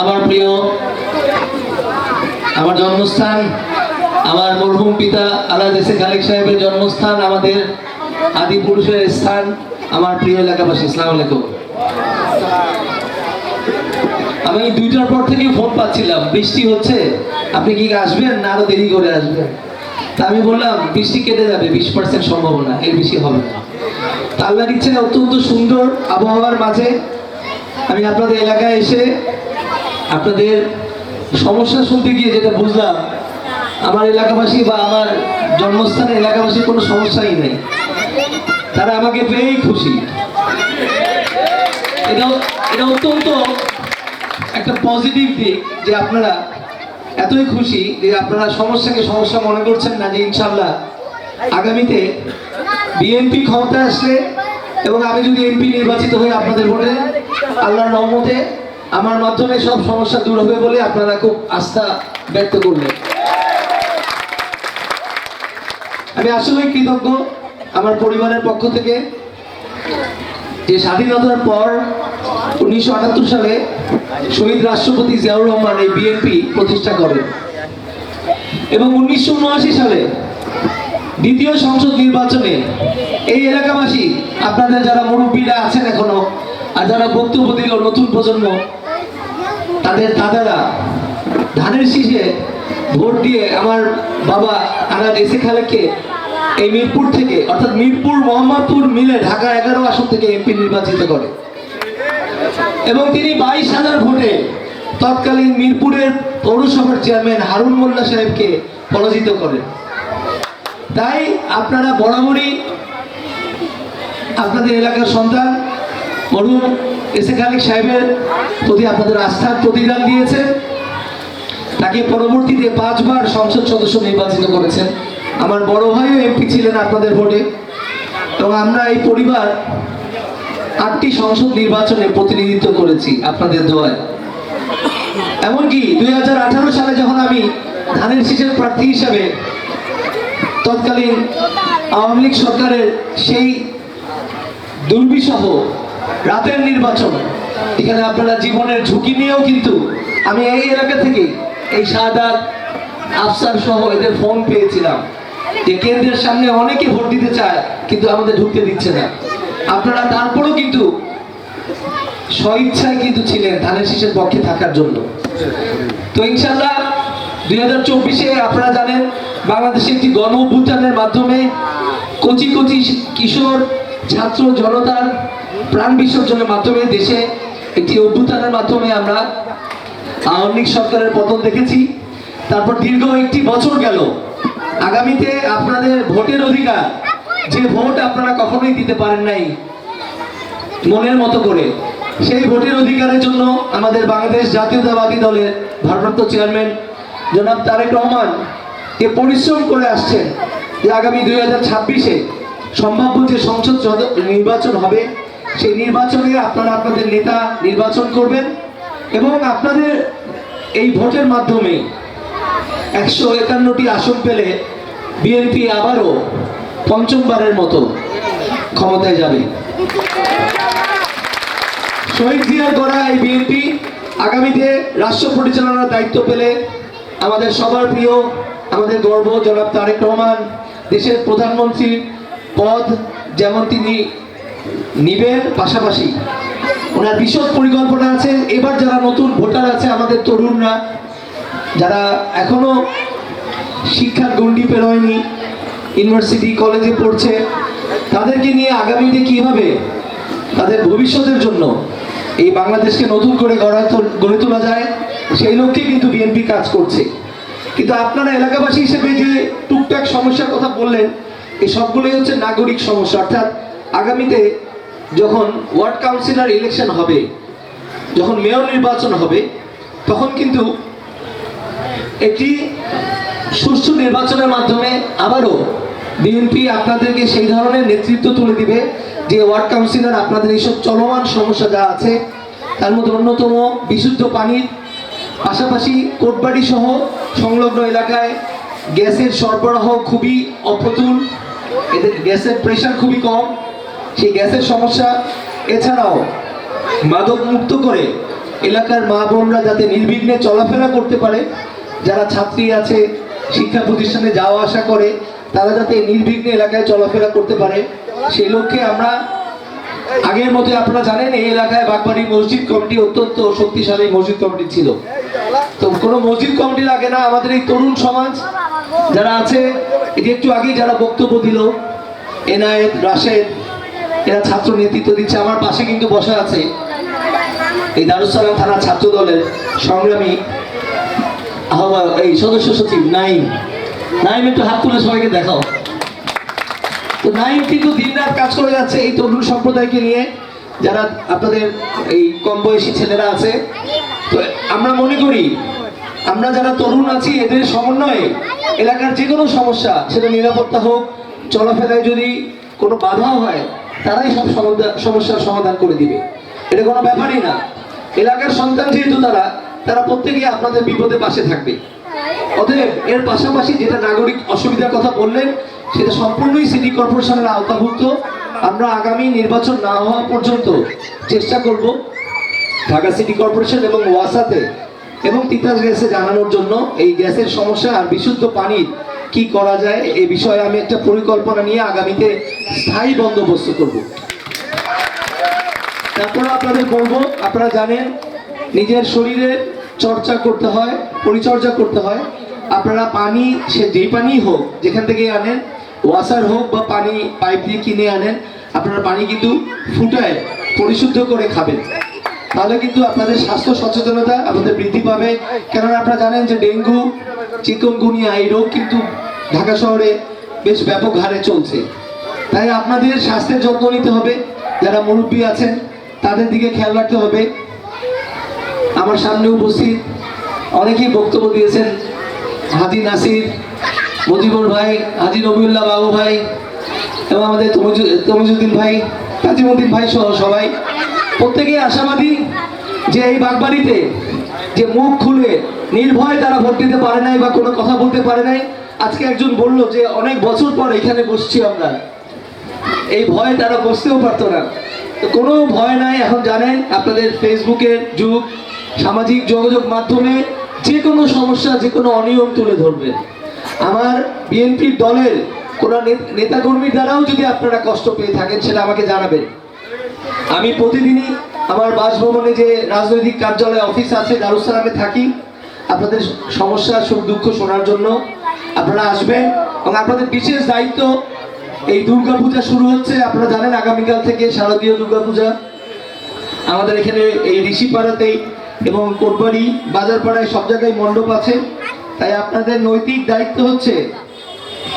আমার প্রিয়, আমার জন্মস্থান, আমার মরহুম পিতা আল্লাহ দেশে খালিক সাহেবের জন্মস্থান, আমাদের আদি পুরুষের স্থান, আমার প্রিয় এলাকাবাসী ইসলাম আলাইকুম। আমি দুইটার পর থেকে ফোন পাচ্ছিলাম, বৃষ্টি হচ্ছে, আপনি কি আসবেন না আরও দেরি করে আসবেন? তা আমি বললাম, বৃষ্টি কেটে যাবে, বিশ পার্সেন্ট সম্ভাবনা, এর বেশি হবে না। তা আল্লাহর ইচ্ছায় অত্যন্ত সুন্দর আবহাওয়ার মাঝে। আমি আপনাদের এলাকায় এসে আপনাদের সমস্যা শুনতে গিয়ে যেটা বুঝলাম, আমার এলাকাবাসী বা আমার জন্মস্থানের এলাকাবাসীর কোনো সমস্যাই নেই। তারা আমাকে পেয়েই খুশি। এটা এটা অত্যন্ত একটা পজিটিভ দিক যে আপনারা এতই খুশি যে আপনারা সমস্যাকে সমস্যা মনে করছেন না যে ইনশাল্লাহ আগামীতে বিএনপি ক্ষমতায় আসলে এবং আমি যদি এমপি নির্বাচিত হই আপনাদের ভোটে, আল্লাহর রহমতে আমার মাধ্যমে সব সমস্যা দূর হবে বলে আপনারা খুব আস্থা ব্যক্ত করলেন। আমি আসলেই কৃতজ্ঞ আমার পরিবারের পক্ষ থেকে যে স্বাধীনতার পর উনিশশো আটাত্তর সালে শহীদ রাষ্ট্রপতি জিয়াউর রহমান এই বিএনপি প্রতিষ্ঠা করেন। এবং উনিশশো উনআশি সালে দ্বিতীয় সংসদ নির্বাচনে এই এলাকাবাসী, আপনাদের যারা মুরব্বীরা আছেন এখনও আর যারা বক্তব্য দিল নতুন প্রজন্ম, তাদের দাদারা ধানের শীষে ভোট দিয়ে আমার বাবা আনাদ এসে খালেককে এই মিরপুর থেকে, অর্থাৎ মিরপুর মোহাম্মদপুর মিলে ঢাকা এগারো আসন থেকে এমপি নির্বাচিত করে। এবং তিনি বাইশ হাজার ভোটে তৎকালীন মিরপুরের পৌরসভার চেয়ারম্যান হারুন মোল্লা সাহেবকে পরাজিত করেন। তাই আপনারা বরাবরই আপনাদের এলাকার সন্তান মরুম এসে খালিক সাহেবের প্রতি আপনাদের আস্থার প্রতিদান দিয়েছেন তাকে পরবর্তীতে পাঁচবার সংসদ সদস্য নির্বাচিত করেছেন। আমার বড় ভাইও এমপি ছিলেন আপনাদের ভোটে। এবং আমরা এই পরিবার আটটি সংসদ নির্বাচনে প্রতিনিধিত্ব করেছি আপনাদের দোয়ায়। এমনকি দুই হাজার আঠারো সালে যখন আমি ধানের শীষের প্রার্থী হিসাবে তৎকালীন আওয়ামী লীগ সরকারের সেই দুর্বিষহ রাতের নির্বাচন, এখানে আপনারা জীবনের ঝুঁকি নিয়েও কিন্তু আমি এই এলাকা থেকে এই সাদাত আফসার সহ এদের ফোন পেয়েছিলাম। যে কেন্দ্রের সামনে অনেকে ভোট দিতে চায়, কিন্তু আমাদের ঢুকতে দিচ্ছে না। আপনারা তারপরেও কিন্তু স্বইচ্ছায় কিন্তু ছিলেন ধানের শীষের পক্ষে থাকার জন্য। তো ইনশাল্লাহ দুই হাজার চব্বিশে আপনারা জানেন বাংলাদেশে একটি গণ অভ্যুত্থানের মাধ্যমে কচি কচি কিশোর, ছাত্র, জনতার প্রাণ বিসর্জনের মাধ্যমে দেশে একটি অভ্যুত্থানের মাধ্যমে আমরা আওয়ামী লীগ সরকারের পতন দেখেছি। তারপর দীর্ঘ একটি বছর গেল। আগামীতে আপনাদের ভোটের অধিকার, যে ভোট আপনারা কখনোই দিতে পারেন নাই মনের মতো করে। সেই ভোটের অধিকারের জন্য আমাদের বাংলাদেশ জাতীয়তাবাদী দলের ভারপ্রাপ্ত চেয়ারম্যান জনাব তারেক রহমান যে পরিশ্রম করে আসছেন যে আগামী দুই হাজার ছাব্বিশে সম্ভাব্য যে সংসদ সদ- নির্বাচন হবে, সেই নির্বাচনে আপনারা আপনাদের নেতা নির্বাচন করবেন এবং আপনাদের এই ভোটের মাধ্যমে একশো একান্নটি আসন পেলে বিএনপি আবারও পঞ্চমবারের মতো ক্ষমতায় যাবে। শহীদ জিয়ার গড়া এই বিএনপি আগামীতে রাষ্ট্র পরিচালনার দায়িত্ব পেলে আমাদের সবার প্রিয় আমাদের গর্ব, জনাব তারেক রহমান, দেশের প্রধানমন্ত্রীর পদ যেমন তিনি নিবেন, পাশাপাশি ওনার বিশদ পরিকল্পনা আছে। এবার যারা নতুন ভোটার আছে, আমাদের তরুণরা, যারা এখনও শিক্ষার গণ্ডি পেরোয়নি, ইউনিভার্সিটি, কলেজে পড়ছে, তাদেরকে নিয়ে আগামীতে কীভাবে তাদের ভবিষ্যতের জন্য এই বাংলাদেশকে নতুন করে গড়া গড়ে তোলা যায়, সেই লক্ষ্যে কিন্তু বিএনপি কাজ করছে। কিন্তু আপনারা এলাকাবাসী হিসেবে যে টুকটাক সমস্যার কথা বললেন, এই সবগুলোই হচ্ছে নাগরিক সমস্যা। অর্থাৎ আগামীতে যখন ওয়ার্ড কাউন্সিলর ইলেকশন হবে, যখন মেয়র নির্বাচন হবে, তখন কিন্তু একটি সুষ্ঠু নির্বাচনের মাধ্যমে আবারও বিএনপি আপনাদেরকে সেই ধরনের নেতৃত্ব তুলে দিবে যে ওয়ার্ড কাউন্সিলর, আপনাদের এইসব চলমান সমস্যা যা আছে, তার মধ্যে অন্যতম বিশুদ্ধ পানির পাশাপাশি কোটবাড়ি সহ সংলগ্ন এলাকায় গ্যাসের সরবরাহ খুবই অপ্রতুল। এদের গ্যাসের প্রেশার খুবই কম। সেই গ্যাসের সমস্যা এছাড়াও মাদক মুক্ত করে এলাকার মা বোনরা যাতে নির্বিঘ্নে চলাফেরা করতে পারে, যারা ছাত্রী আছে, শিক্ষা প্রতিষ্ঠানে যাওয়া আসা করে, তারা যাতে নির্বিঘ্নে এলাকায় চলাফেরা করতে পারে, সেই লক্ষ্যে আমরা আগের মতো আপনারা জানেন, এই এলাকায় বাগবাড়ি মসজিদ কমিটি অত্যন্ত শক্তিশালী মসজিদ কমিটি ছিল। তো কোনো মসজিদ কমিটি লাগে না, আমাদের এই তরুণ সমাজ যারা আছে, এটি একটু আগে যারা বক্তব্য দিল, এনায়েত, রাশেদ, এরা ছাত্র নেতৃত্ব দিচ্ছে, আমার পাশে কিন্তু বসা আছে এই দারুসালাম থানা ছাত্র দলের সংগ্রামী আহ্বায়ক, এই সদস্য সচিব নাইম। নাইম, একটু হাত তুলে সবাইকে দেখাও। তো নাইম কিন্তু দিন রাত কাজ করে যাচ্ছে এই তরুণ সম্প্রদায়কে নিয়ে, যারা আপনাদের এই কম বয়সী ছেলেরা আছে। তো আমরা মনে করি, আমরা যারা তরুণ আছি, এদের সমন্বয়ে এলাকার যে কোনো সমস্যা, সেটা নিরাপত্তা হোক, চলাফেরায় যদি কোনো বাধাও হয়, তারাই সব সমস্যার সমাধান করে দিবে। এটা কোনো ব্যাপারই না। এলাকার সন্তান যেহেতু তারা তারা প্রত্যেকেই আপনাদের বিপদে পাশে থাকবে। অতএব এর পাশাপাশি যেটা নাগরিক অসুবিধার কথা বললেন সেটা সম্পূর্ণই সিটি কর্পোরেশনের আওতাভুক্ত। আমরা আগামী নির্বাচন না হওয়া পর্যন্ত চেষ্টা করব ঢাকা সিটি কর্পোরেশন এবং ওয়াসাতে এবং তিতাস গ্যাসে জানানোর জন্য এই গ্যাসের সমস্যা আর বিশুদ্ধ পানির কি করা যায় এ বিষয়ে আমি একটা পরিকল্পনা নিয়ে আগামীতে স্থায়ী বন্দোবস্ত করব। তারপরে আপনাদের বলব, আপনারা জানেন নিজের শরীরে চর্চা করতে হয়, পরিচর্যা করতে হয়। আপনারা পানি, সে যেই পানি হোক যেখান থেকে আনেন ওয়াসার হোক বা পানি পাইপ দিয়ে কিনে আনেন, আপনারা পানি কিন্তু ফুটায় পরিশুদ্ধ করে খাবেন। তাহলে কিন্তু আপনাদের স্বাস্থ্য সচেতনতা আপনাদের বৃদ্ধি পাবে। কেননা আপনারা জানেন যে ডেঙ্গু, চিকনগুনিয়া এই রোগ কিন্তু ঢাকা শহরে বেশ ব্যাপক হারে চলছে। তাই আপনাদের স্বাস্থ্যের যত্ন নিতে হবে। যারা মুরব্বী আছেন, তাদের দিকে খেয়াল রাখতে হবে। আমার সামনে উপস্থিত অনেকেই বক্তব্য দিয়েছেন হাজি নাসির মজিবুর ভাই, হাজি নবিউল্লাহ বাবু ভাই, এবং আমাদের তমিজু- তমিজুদ্দিন ভাই, কাজিমুদ্দিন ভাই সহ সবাই। প্রত্যেকেই আশাবাদী যে এই বাগবাড়িতে যে মুখ খুলে নির্ভয় তারা ভোট দিতে পারে নাই বা কোনো কথা বলতে পারে নাই, আজকে একজন বলল যে অনেক বছর পর এখানে বসছি আমরা। এই ভয় তারা বসতেও পারতো না। কোনো ভয় নাই, এখন জানেন আপনাদের ফেসবুকের যুগ, সামাজিক যোগাযোগ মাধ্যমে যে কোনো সমস্যা, যে কোনো অনিয়ম তুলে ধরবেন আমার বিএনপির দলের কোনো নেতাকর্মীর দ্বারাও যদি আপনারা কষ্ট পেয়ে থাকেন, সেটা আমাকে জানাবেন। আমি প্রতিদিনই আমার বাসভবনে যে রাজনৈতিক কার্যালয় অফিস আছে দারুসালামে থাকি। আপনাদের সমস্যা, সুখ, দুঃখ শোনার জন্য আপনারা আসবেন এবং আপনাদের বিশেষ দায়িত্ব, এই দুর্গাপূজা শুরু হচ্ছে। আপনারা জানেন, আগামীকাল থেকে শারদীয় দুর্গাপূজা। আমাদের এখানে এই ঋষিপাড়াতেই এবং কোটবাড়ি, বাজারপাড়ায় সব জায়গায় মণ্ডপ আছে। তাই আপনাদের নৈতিক দায়িত্ব হচ্ছে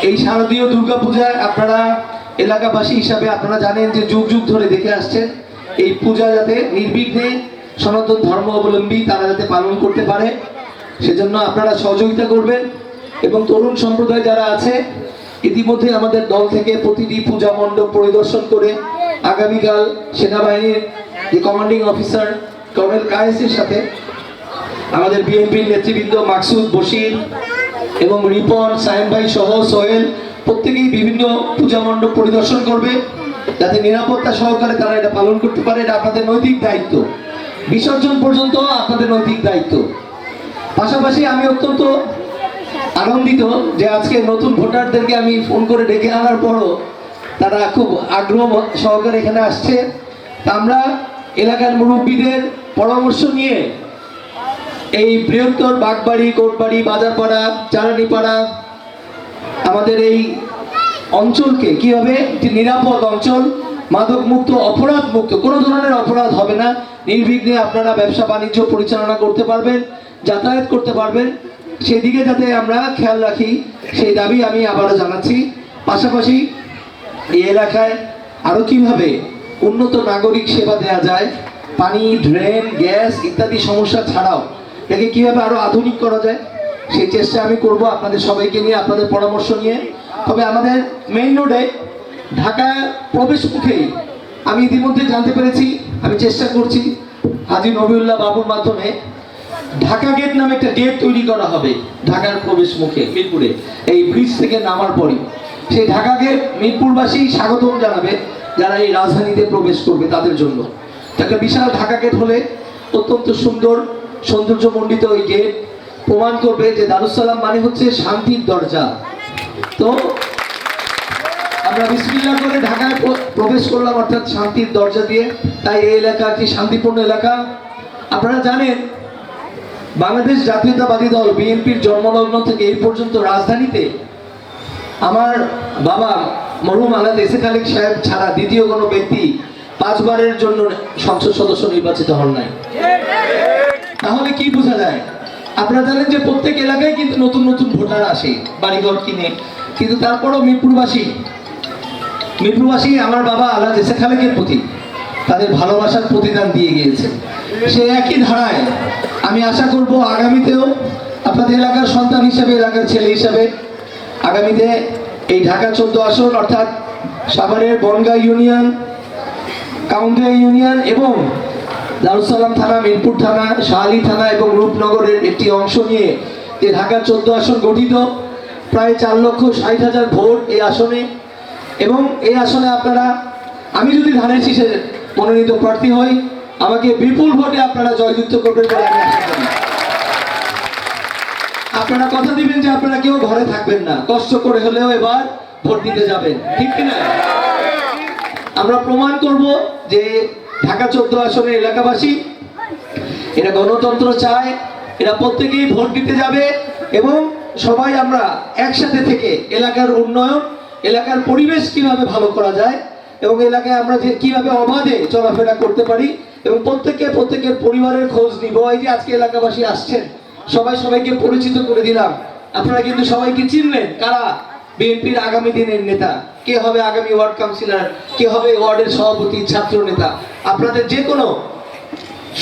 এই শারদীয় দুর্গাপূজায় আপনারা এলাকাবাসী হিসাবে আপনারা জানেন যে যুগ যুগ ধরে দেখে আসছেন এই পূজা যাতে নির্বিঘ্নে সনাতন ধর্ম অবলম্বী তারা যাতে পালন করতে পারে, সেজন্য আপনারা সহযোগিতা করবেন। এবং তরুণ সম্প্রদায় যারা আছে, ইতিমধ্যে আমাদের দল থেকে প্রতিটি পূজা মণ্ডপ পরিদর্শন করে আগামীকাল সেনাবাহিনীর যে কমান্ডিং অফিসার কর্নেল কায়েসের সাথে আমাদের বিএনপির নেতৃবৃন্দ মাকসুদ বশির এবং রিপন, সায়েম ভাই সহ সোহেল প্রত্যেকেই বিভিন্ন পূজা মণ্ডপ পরিদর্শন করবে যাতে নিরাপত্তা সহকারে তারা এটা পালন করতে পারে। এটা আপনাদের নৈতিক দায়িত্ব। বিসর্জন পর্যন্ত আপনাদের নৈতিক দায়িত্ব। পাশাপাশি আমি অত্যন্ত আনন্দিত যে আজকে নতুন ভোটারদেরকে আমি ফোন করে ডেকে আনার পরও তারা খুব আগ্রহ সহকারে এখানে আসছে। আমরা এলাকার মুরব্বীদের পরামর্শ নিয়ে এই বৃহত্তর বাগবাড়ি, কোটবাড়ি, বাজারপাড়া চারানিপাড়া আমাদের এই অঞ্চলকে কি হবে? একটি নিরাপদ অঞ্চল মাদক মুক্ত অপরাধ মুক্ত কোনো ধরনের অপরাধ হবে না। নির্বিঘ্নে আপনারা ব্যবসা বাণিজ্য পরিচালনা করতে পারবেন, যাতায়াত করতে পারবেন। সেদিকে যাতে আমরা খেয়াল রাখি, সেই দাবি আমি আবারও জানাচ্ছি। পাশাপাশি এই এলাকায় আরও কীভাবে উন্নত নাগরিক সেবা দেওয়া যায়, পানি, ড্রেন, গ্যাস ইত্যাদি সমস্যা ছাড়াও একে কীভাবে আরও আধুনিক করা যায়, সেই চেষ্টা আমি করব আপনাদের সবাইকে নিয়ে, আপনাদের পরামর্শ নিয়ে। তবে আমাদের মেইন রোডে ঢাকা প্রবেশ মুখেই আমি ইতিমধ্যে জানতে পেরেছি, আমি চেষ্টা করছি, হাজি নবিউল্লাহ বাবুর মাধ্যমে ঢাকা গেট নামে একটা গেট তৈরি করা হবে, ঢাকার প্রবেশ মুখে, মিরপুরে। এই ব্রিজ থেকে নামার পরই। সেই ঢাকা গেট মিরপুরবাসী স্বাগতম জানাবে, যারা এই রাজধানীতে প্রবেশ করবে তাদের জন্য। একটা বিশাল ঢাকা গেট হলে অত্যন্ত সুন্দর সৌন্দর্যমণ্ডিত ওই গেট প্রমাণ করবে যে দারুসালাম মানে হচ্ছে শান্তির দরজা। তো আমরা বিসমিল্লাহ করে ঢাকায় প্রবেশ করলাম অর্থাৎ শান্তির দরজা দিয়ে। তাই এই এলাকা একটি শান্তিপূর্ণ এলাকা। আপনারা জানেন, বাংলাদেশ জাতীয়তাবাদী দল বিএনপির জন্মলগ্ন থেকে এই পর্যন্ত রাজধানীতে আমার বাবা মরুম আলাদ এসে খালিক সাহেব ছাড়া দ্বিতীয় কোনো ব্যক্তি পাঁচবারের জন্য সংসদ সদস্য নির্বাচিত হন নাই। তাহলে কি বোঝা যায়? আপনারা জানেন যে প্রত্যেক এলাকায় কিন্তু নতুন নতুন ভোটার আসে, বাড়িঘর কিনে। কিন্তু তারপরও মিরপুরবাসী মিরপুরবাসী আমার বাবা আল্লাহ জেসে খালেকের প্রতি, তাদের ভালোবাসার প্রতিদান দিয়ে গিয়েছে। সে একই ধারায়, আমি আশা করব আগামীতেও আপনাদের এলাকার সন্তান হিসেবে, এলাকার ছেলে হিসেবে, আগামীতে এই ঢাকা চোদ্দ আসন, অর্থাৎ সাভারের বনগা ইউনিয়ন, কাউন্দিয়া ইউনিয়ন এবং দারুসালাম থানা, মিরপুর থানা, শাহালি থানা এবং রূপনগরের একটি অংশ নিয়ে যে ঢাকা চোদ্দ আসন গঠিত। প্রায় চার লক্ষ ষাট হাজার ভোট এই আসনে। এবং এই আসনে আপনারা, আমি যদি ধানের শীষে মনোনীত প্রার্থী হই, আমাকে বিপুল ভোটে আপনারা জয়যুক্ত করবেন বলে আমি আশা করি। আপনারা কথা দিবেন যে আপনারা কেউ ঘরে থাকবেন না, কষ্ট করে হলেও এবার ভোট দিতে যাবেন, ঠিক কিনা? আমরা প্রমাণ করব যে ঢাকা চোদ্দ আসনের এলাকাবাসী, এরা গণতন্ত্র চায়, এরা প্রত্যেকেই ভোট দিতে যাবে এবং সবাই আমরা একসাথে থেকে এলাকার উন্নয়ন, এলাকার পরিবেশ কীভাবে ভালো করা যায় এবং এলাকায় আমরা যে কীভাবে অবাধে চলাফেরা করতে পারি এবং প্রত্যেকে প্রত্যেকের পরিবারের খোঁজ নিব। এই যে আজকে এলাকাবাসী আসছেন, সবাই সবাইকে পরিচিত করে দিলাম। আপনারা কিন্তু সবাইকে চিনলেন কারা? বিএনপির আগামী দিনের নেতা, কে হবে আগামী ওয়ার্ড কাউন্সিলর, কে হবে ওয়ার্ডের সভাপতি, ছাত্র নেতা, আপনাদের যে কোনো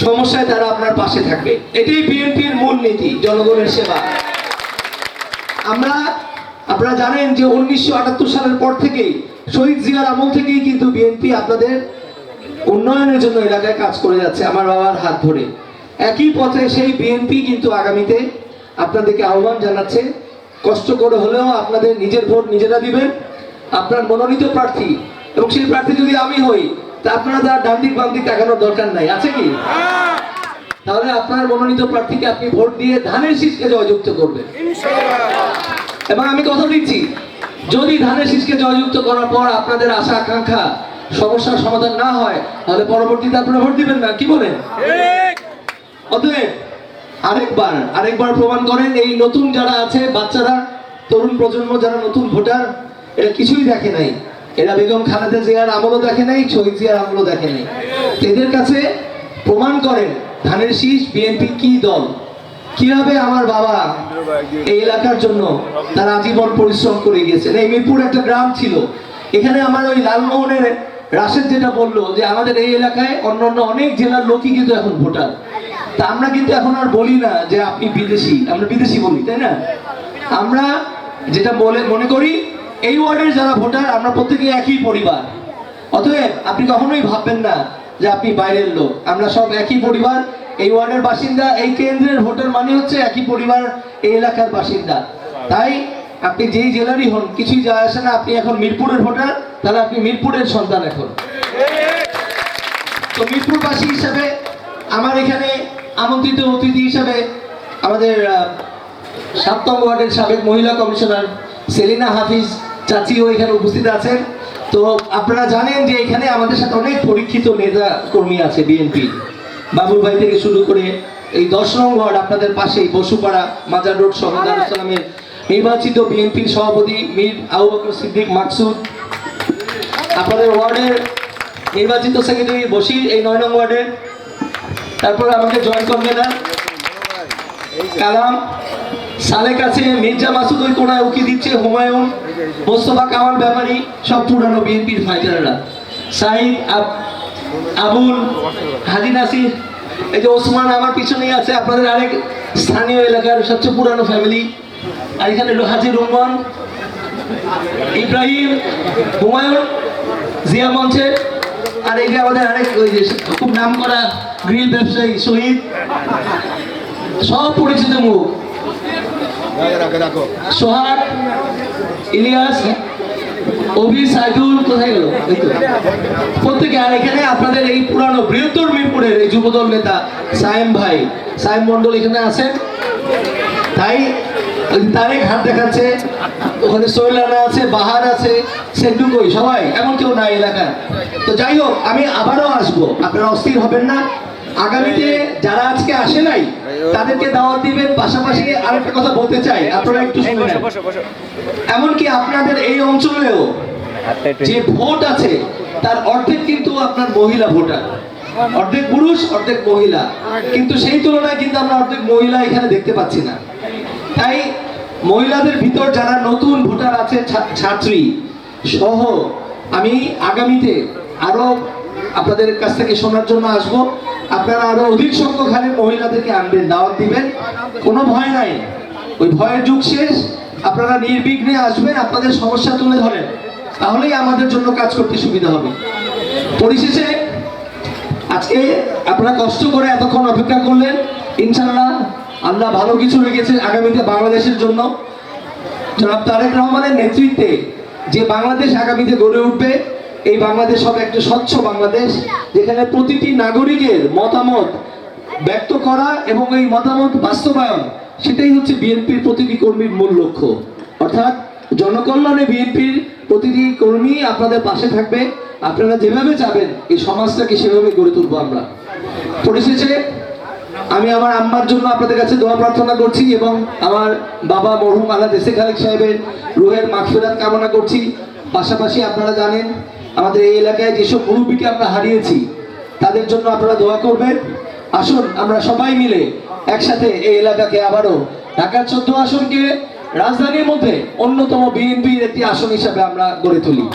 সমস্যায় তারা আপনার পাশে থাকবে। এটাই বিএনপির মূল নীতি, জনগণের সেবা। আমরা, আপনারা জানেন যে উনিশশো আটাত্তর সালের পর থেকেই, শহীদ জিয়ার আমল থেকেই কিন্তু বিএনপি আপনাদের উন্নয়নের জন্য এলাকায় কাজ করে যাচ্ছে, আমার বাবার হাত ধরে। একই পথে সেই বিএনপি কিন্তু আগামীতে আপনাদেরকে আহ্বান জানাচ্ছে কষ্ট করে হলেও আপনাদের নিজের ভোট নিজেরা দিবেন। আপনার মনোনীত প্রার্থী এবং সেই প্রার্থী যদি আমি হই তা আপনারা তার ডান দিক বাম দিক তাকানোর দরকার নাই। আছে কি? তাহলে আপনার মনোনীত প্রার্থীকে আপনি ভোট দিয়ে ধানের শীষকে জয়যুক্ত করবেন। এবং আমি কথা দিচ্ছি যদি ধানের শীষকে জয়যুক্ত করার পর আপনাদের আশা আকাঙ্ক্ষা সমস্যার সমাধান না হয় তাহলে পরবর্তীতে আপনারা ভোট দিবেন না। কি বলেন? অতএব আরেকবার আরেকবার প্রমাণ করেন, এই নতুন যারা আছে, বাচ্চারা, তরুণ প্রজন্ম, যারা নতুন ভোটার, এরা কিছুই দেখে নাই। এরা বেগম খালেদা জিয়ার আমলও দেখে নাই, শহীদ জিয়ার আমলও দেখে নাই। এদের কাছে প্রমাণ করেন, ধানের শীষ, বিএনপি কি দল? কীভাবে আমার বাবা এই এলাকার জন্য তারা আজীবন পরিশ্রম করে গিয়েছেন? এই মিরপুর একটা গ্রাম ছিল। এখানে আমার ওই লালমোহনের রাশেদ যেটা বলল যে, আমাদের এই এলাকায় অন্যান্য অনেক জেলার লোকই কিন্তু এখন ভোটার। তা আমরা কিন্তু এখন আর বলি না যে আপনি বিদেশি, আমরা বিদেশি বলি, তাই না? আমরা যেটা বলে, মনে করি, এই ওয়ার্ডের যারা ভোটার, আমরা প্রত্যেকে একই পরিবার। অতএব আপনি কখনোই ভাববেন না যে আপনি বাইরের লোক। আমরা সব একই পরিবার, এই ওয়ার্ডের বাসিন্দা, এই কেন্দ্রের ভোটার মানে হচ্ছে একই পরিবার, এই এলাকার বাসিন্দা। তাই আপনি যেই জেলারই হন, কিছুই যায় আসে না, আপনি এখন মিরপুরের ভোটার, তাহলে আপনি মিরপুরের সন্তান এখন। তো মিরপুরবাসী হিসাবে আমার এখানে আমন্ত্রিত অতিথি হিসাবে আমাদের নং ওয়ার্ডের সাবেক মহিলা কমিশনার সেলিনা হাফিজ চাচিও এখানে উপস্থিত আছেন। তো আপনারা জানেন যে এখানে আমাদের সাথে অনেক পরীক্ষিত নেতা কর্মী আছে বিএনপি। বাবুল ভাই থেকে শুরু করে এই দশ নং ওয়ার্ড আপনাদের পাশেই বসুপাড়া মাজার রোড সহদার ইসলামের নির্বাচিত বিএনপির সভাপতি মীর আবু বকর সিদ্দিক মাকসুদ। আপনাদের ওয়ার্ডের নির্বাচিত সেক্রেটারি বসির এই নয় নং ওয়ার্ডের তারপরে আমাদের করবে না। কালাম, সালেক আছে মির্জা মাসুদ ওই কোনায় উকি দিচ্ছে হুমায়ুন, মোস্তফা কামাল ব্যাপারী, সব পুরানো বিএনপির ফাইটাররা সাইদ আব- আবুল হাজি নাসির, এই যে ওসমান আমার পিছনেই আছে, আপনাদের আরেক স্থানীয় এলাকার সবচেয়ে পুরানো ফ্যামিলি আর এখানে হাজি রহমান ইব্রাহিম, হুমায়ুন, জিয়া মঞ্চের আর এই যে আমাদের আরেক ওই যে খুব নাম করা গ্রিল ব্যবসায়ী শহীদ, সব পরিচিত মুখ। সোহাগ, ইলিয়াস, অভি, সাইদুল, কোথায় গেল? প্রত্যেকে, আর এখানে আপনাদের এই পুরানো বৃহত্তর মিরপুরের এই যুবদল নেতা সায়েম ভাই। সায়েম মন্ডল এখানে আছেন। তাই তারেক হাত দেখাচ্ছে ওখানে সোহেলানা আছে বাহার আছে সেন্টু কই সবাই এমন কেউ নাই এলাকায়। তো যাই হোক আমি আবারও আসব। আপনারা অস্থির হবেন না। আগামীতে যারা আজকে আসে নাই তাদেরকে দাওয়াত দিবেন। পাশাপাশি আরেকটা কথা বলতে চাই আপনারা একটু শুনে এমনকি আপনাদের এই অঞ্চলেও যে ভোট আছে তার অর্ধেক কিন্তু আপনার মহিলা ভোটার। অর্ধেক পুরুষ অর্ধেক মহিলা। কিন্তু সেই তুলনায় কিন্তু আমরা অর্ধেক মহিলা এখানে দেখতে পাচ্ছি না। তাই মহিলাদের ভিতর যারা নতুন ভোটার আছে ছাত্রী সহ, আমি আগামীতে আরও আপনাদের কাছ থেকে শোনার জন্য আসব। আপনারা আরও অধিক সংখ্যক হারে মহিলাদেরকে আনবেন দাওয়াত দিবেন। কোনো ভয় নাই। ওই ভয়ের যুগ শেষ। আপনারা নির্বিঘ্নে আসবেন, আপনাদের সমস্যা তুলে ধরেন। তাহলেই আমাদের জন্য কাজ করতে সুবিধা হবে। পরিশেষে, আজকে আপনারা কষ্ট করে এতক্ষণ অপেক্ষা করলেন। ইনশাল্লাহ আল্লাহ ভালো কিছু রেখেছে আগামীতে বাংলাদেশের জন্য। জনাব তারেক রহমানের নেতৃত্বে যে বাংলাদেশ আগামীতে গড়ে উঠবে, এই বাংলাদেশ হবে একটা স্বচ্ছ বাংলাদেশ, যেখানে প্রতিটি নাগরিকের মতামত ব্যক্ত করা এবং এই মতামত বাস্তবায়ন, সেটাই হচ্ছে বিএনপির প্রতিটি কর্মীর মূল লক্ষ্য। অর্থাৎ জনকল্যাণে বিএনপির প্রতিটি কর্মী আপনাদের পাশে থাকবে, আপনারা যেভাবে যাবেন, এই সমাজটাকে সেভাবে গড়ে তুলবো আমরা। পরিশেষে আমি আমার আম্মার জন্য আপনাদের কাছে দোয়া প্রার্থনা করছি এবং আমার বাবা মরহুম আল্লাহ দেশে খালেক সাহেবের রোহের মাগফিরাত কামনা করছি। পাশাপাশি আপনারা জানেন, আমাদের এই এলাকায় যেসব মুরব্বীকে আমরা হারিয়েছি, তাদের জন্য আপনারা দোয়া করবেন। আসুন, আমরা সবাই মিলে একসাথে এই এলাকাকে আবারও ঢাকার চোদ্দ আসনকে রাজধানীর মধ্যে অন্যতম বিএনপির একটি আসন হিসাবে আমরা গড়ে তুলি।